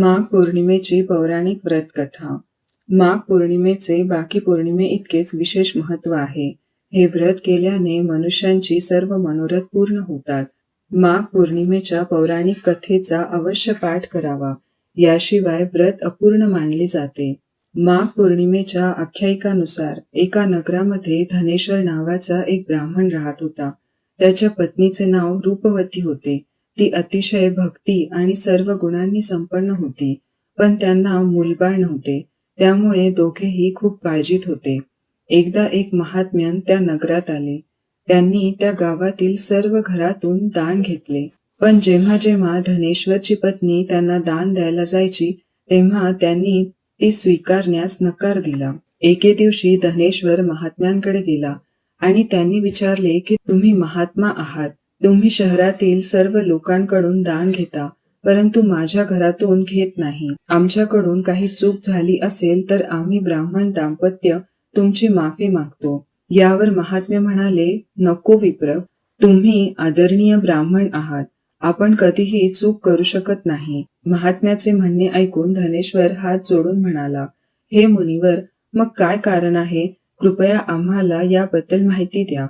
माघ पौर्णिमेची पौराणिक व्रत कथा माघ पौर्णिमेचे बाकी पौर्णिमे इतकेच विशेष महत्त्व आहे. हे व्रत केल्याने मनुष्यांची सर्व मनोरथ पूर्ण होतात. माघ पौर्णिमेच्या पौराणिक कथेचा अवश्य पाठ करावा. याशिवाय व्रत अपूर्ण मानले जाते. माघ पौर्णिमेच्या आख्यायिकानुसार एका नगरामध्ये धनेश्वर नावाचा एक ब्राह्मण राहत होता. त्याच्या पत्नीचे नाव रूपवती होते. ती अतिशय भक्ती आणि सर्व गुणांनी संपन्न होती. पण त्यांना मूलबाळ नव्हते. त्यामुळे दोघेही खूप काळजीत होते. एकदा एक महात्म्यान त्या नगरात आले. त्यांनी त्या गावातील सर्व घरातून दान घेतले. पण जेव्हा जेव्हा धनेश्वरची पत्नी त्यांना दान द्यायला जायची तेव्हा त्यांनी ती स्वीकारण्यास नकार दिला. एके दिवशी धनेश्वर महात्म्यांकडे गेला आणि त्यांनी विचारले की तुम्ही महात्मा आहात. तुम्ही शहरातील सर्व लोकांकडून दान घेता परंतु माझ्या घरातून घेत नाही. आमच्याकडून काही चूक झाली असेल तर आम्ही ब्राह्मण दाम्पत्य तुमची माफी मागतो. यावर महात्मे म्हणाले नको विप्र. तुम्ही आदरणीय ब्राह्मण आहात. आपण कधीही चूक करू शकत नाही. महात्म्याचे म्हणणे ऐकून धनेश्वर हात जोडून म्हणाला हे मुनिवर मग काय कारण आहे? कृपया आम्हाला याबद्दल माहिती द्या.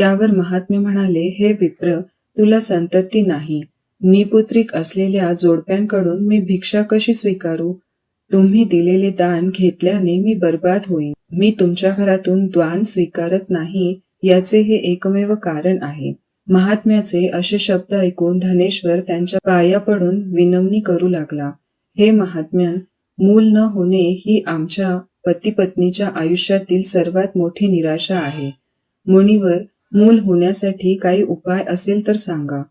त्यावर महात्मे म्हणाले हे विप्र तुला संतती नाही. निपुत्रिक असलेल्या जोडप्यांकडून मी भिक्षा कशी स्वीकारू? तुम्ही दिलेले दान घेतल्याने मी बर्बाद होईन. मी तुमच्या घरातून द्वान स्वीकारत नाही याचे हे एकमेव कारण आहे. महात्म्याचे असे शब्द ऐकून धनेश्वर त्यांच्या पाया पडून विनवणी करू लागला. हे महात्म्यान मूल न होणे ही आमच्या पती पत्नीच्या आयुष्यातील सर्वात मोठी निराशा आहे. मुनीवर मूल होण्यासाठी काही उपाय असेल तर सांगा.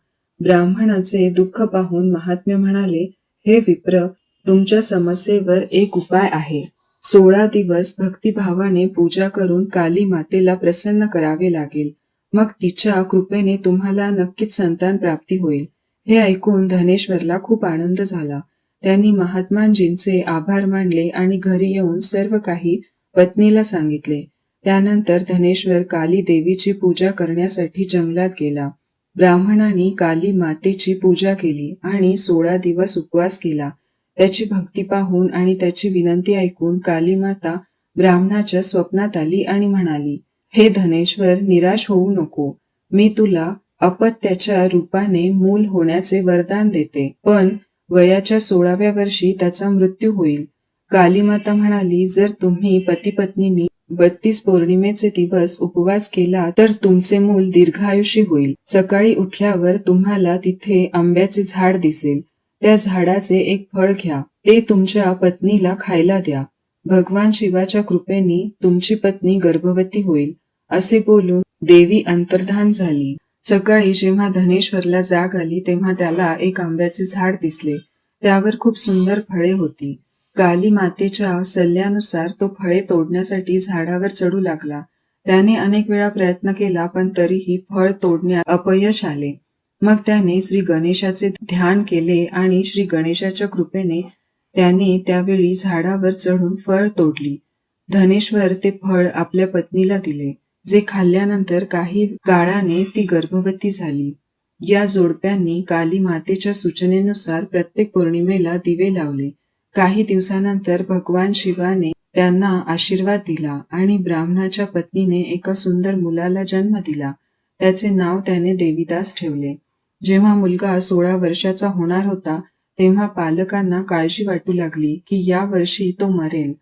ब्राह्मणाचे दुःख पाहून महात्म्य म्हणाले हे विप्र तुमच्या समस्येवर एक उपाय आहे. सोळा दिवस भक्तिभावाने पूजा करून काली मातेला प्रसन्न करावे लागेल. मग तिच्या कृपेने तुम्हाला नक्कीच संतान प्राप्ती होईल. हे ऐकून धनेश्वरला खूप आनंद झाला. त्यांनी महात्मांजींचे आभार मानले आणि घरी येऊन सर्व काही पत्नीला सांगितले. त्यानंतर धनेश्वर काली देवीची पूजा करण्यासाठी जंगलात गेला. ब्राह्मणांनी काली मातेची पूजा केली आणि सोळा दिवस उपवास केला. त्याची भक्ती पाहून आणि त्याची विनंती ऐकून काली माता ब्राह्मणाच्या स्वप्नात आली आणि म्हणाली हे धनेश्वर निराश होऊ नको. मी तुला अपत्याच्या रूपाने मूल होण्याचे वरदान देते पण वयाच्या सोळाव्या वर्षी त्याचा मृत्यू होईल कालीमाता म्हणाली जर तुम्ही पती पत्नीनी बत्तीस पौर्णिमेचे दिवस उपवास केला तर तुमचे मूल दीर्घायुषी होईल. सकाळी उठल्यावर तुम्हाला तिथे आंब्याचे झाड दिसेल. त्या झाडाचे एक फळ घ्या. ते तुमच्या पत्नीला खायला द्या. भगवान शिवाच्या कृपेने तुमची पत्नी गर्भवती होईल असे बोलून देवी अंतर्धान झाली. सकाळी जेव्हा धनेश्वरला जाग आली तेव्हा त्याला एक आंब्याचे झाड दिसले. त्यावर खूप सुंदर फळे होती. काली मातेच्या सल्ल्यानुसार तो फळे तोडण्यासाठी झाडावर चढू लागला. त्याने अनेक वेळा प्रयत्न केला पण तरीही फळ तोडण्यात अपयश आले. मग त्याने श्री गणेशाचे ध्यान केले आणि श्री गणेशाच्या कृपेने त्याने त्यावेळी झाडावर चढून फळ तोडली. धनेश्वर ते फळ आपल्या पत्नीला दिले जे खाल्ल्यानंतर काही काळाने ती गर्भवती झाली. या जोडप्यांनी काली मातेच्या सूचनेनुसार प्रत्येक पौर्णिमेला दिवे लावले. काही दिवसानंतर भगवान शिवाने त्यांना आशीर्वाद दिला आणि ब्राह्मणाच्या पत्नीने एका सुंदर मुलाला जन्म दिला. त्याचे नाव त्याने देवीदास ठेवले. जेव्हा मुलगा सोळा वर्षाचा होणार होता तेव्हा पालकांना काळजी वाटू लागली की या वर्षी तो मरेल.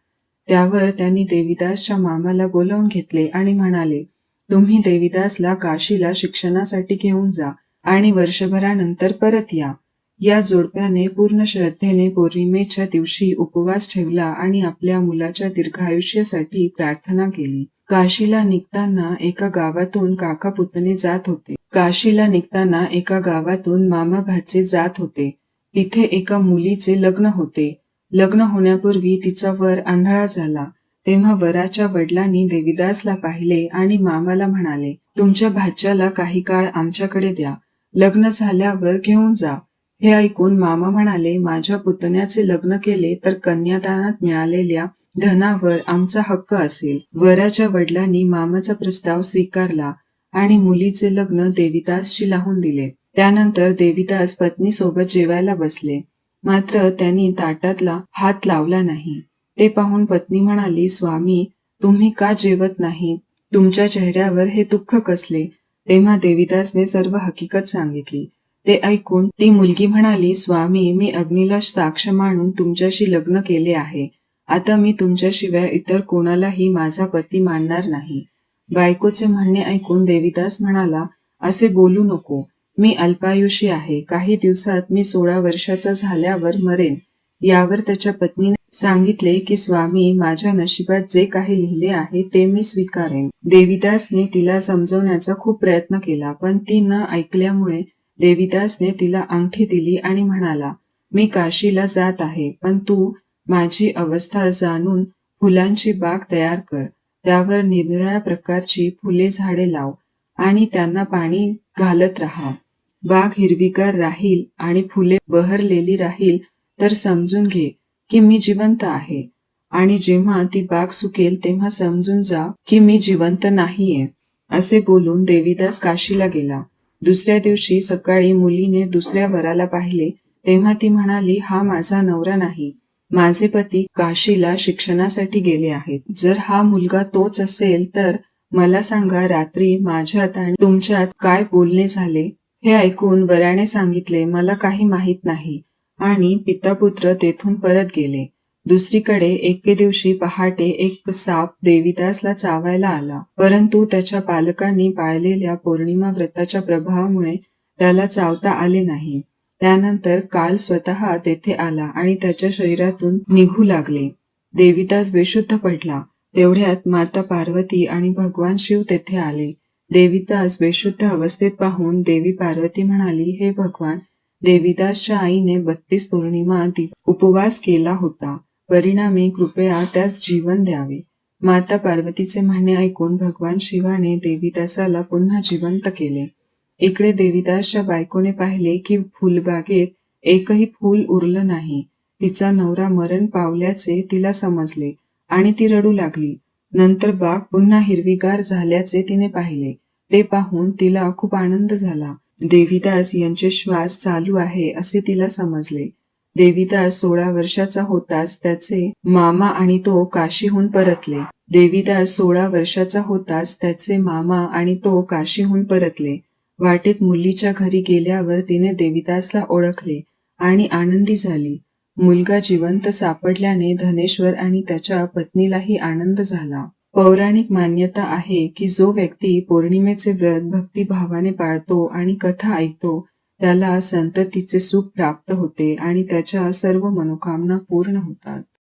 त्यावर त्यांनी देवीदासच्या मामाला बोलावून घेतले आणि म्हणाले तुम्ही देवीदासला काशीला शिक्षणासाठी घेऊन जा आणि वर्षभरानंतर परत या. या जोडप्याने पूर्ण श्रद्धेने पौर्णिमेच्या दिवशी उपवास ठेवला आणि आपल्या मुलाच्या दीर्घायुष्यासाठी प्रार्थना केली. काशीला निघताना एका गावातून काका पुतणे जात होते. काशीला निघताना एका गावातून मामा भाचे जात होते. तिथे एका मुलीचे लग्न होते. लग्न होण्यापूर्वी तिचा वर आंधळा झाला. तेव्हा वराच्या वडिलांनी देवीदासला पाहिले आणि मामाला म्हणाले तुमच्या भाच्याला काही काळ आमच्याकडे द्या. लग्न झाल्यावर घेऊन जा. हे ऐकून मामा म्हणाले माझ्या पुतण्याचे लग्न केले तर कन्यादानात मिळालेल्या धनावर आमचा हक्क असेल. वराच्या वडिलांनी मामाचा प्रस्ताव स्वीकारला आणि मुलीचे लग्न देविदासशी लावून दिले. त्यानंतर देविदास पत्नीसोबत जेवायला बसले. मात्र त्यांनी ताटातला हात लावला नाही. ते पाहून पत्नी म्हणाली स्वामी तुम्ही का जेवत नाही? तुमच्या चेहऱ्यावर हे दुःख कसले? तेव्हा देविदासने सर्व हकीकत सांगितली. ते ऐकून ती मुलगी म्हणाली स्वामी मी अग्नीला साक्ष मानून तुमच्याशी लग्न केले आहे. आता मी तुमच्याशिवाय इतर कोणालाही माझा पती मानणार नाही. बायकोचे म्हणणे ऐकून देवीदास म्हणाला असे बोलू नको. मी अल्पायुषी आहे. काही दिवसात मी सोळा वर्षाचा झाल्यावर मरेन. यावर त्याच्या पत्नीने सांगितले की स्वामी माझ्या नशिबात जे काही लिहिले आहे ते मी स्वीकारेन. देवीदासने तिला समजवण्याचा खूप प्रयत्न केला पण ती न ऐकल्यामुळे देविदासने तिला अंगठी दिली आणि म्हणाला मी काशीला जात आहे पण तू माझी अवस्था जाणून फुलांची बाग तयार कर. त्यावर निरनिळ्या प्रकारची फुले झाडे लाव आणि त्यांना पाणी घालत राहा. बाग हिरवीगार राहील आणि फुले बहरलेली राहील तर समजून घे की मी जिवंत आहे. आणि जेव्हा ती बाग सुकेल तेव्हा समजून जा की मी जिवंत नाहीये. असे बोलून देवीदास काशीला गेला. दुसऱ्या दिवशी सकाळी मुलीने दुसऱ्या वराला पाहिले तेव्हा ती म्हणाली हा माझा नवरा नाही. माझे पती काशीला शिक्षणासाठी गेले आहेत. जर हा मुलगा तोच असेल तर मला सांगा रात्री माझ्यात आणि तुमच्यात काय बोलणे झाले? हे ऐकून वराने सांगितले मला काही माहीत नाही. आणि पितापुत्र तेथून परत गेले. दुसरीकडे एके दिवशी पहाटे एक साप देवीदासला चावायला आला. परंतु त्याच्या पालकांनी पाळलेल्या पौर्णिमा व्रताच्या प्रभावामुळे त्याला चावता आले नाही. त्यानंतर काल स्वतः तेथे आला आणि त्याच्या शरीरातून निघू लागले. देवीदास बेशुद्ध पडला. तेवढ्यात माता पार्वती आणि भगवान शिव तेथे आले. देविदास बेशुद्ध अवस्थेत पाहून देवी पार्वती म्हणाली हे भगवान देवीदासच्या आईने बत्तीस पौर्णिमा उपवास केला होता. परिणामी कृपया त्यास जीवन द्यावे. माता पार्वतीचे म्हणणे ऐकून भगवान शिवाने देवीदासाला पुन्हा जिवंत केले. इकडे देवीदासच्या बायकोने पाहिले की फुलबागेत एकही फूल उरलं नाही. तिचा नवरा मरण पावल्याचे तिला समजले आणि ती रडू लागली. नंतर बाग पुन्हा हिरवीगार झाल्याचे तिने पाहिले. ते पाहून तिला खूप आनंद झाला. देवीदास यांचे श्वास चालू आहे असे तिला समजले. देवीदास सोळा वर्षाचा होताच त्याचे मामा आणि तो काशीहून परतले. देवीदास सोळा वर्षाचा होताच त्याचे मामा आणि तो काशीहून परतले. वाटेत मुलीच्या घरी गेल्यावर तिने देवीदासला ओळखले आणि आनंदी झाली. मुलगा जिवंत सापडल्याने धनेश्वर आणि त्याच्या पत्नीलाही आनंद झाला. पौराणिक मान्यता आहे की जो व्यक्ती पौर्णिमेचे व्रत भक्तिभावाने पाळतो आणि कथा ऐकतो त्याला संततीचे सुख प्राप्त होते आणि त्याच्या सर्व मनोकामना पूर्ण होतात.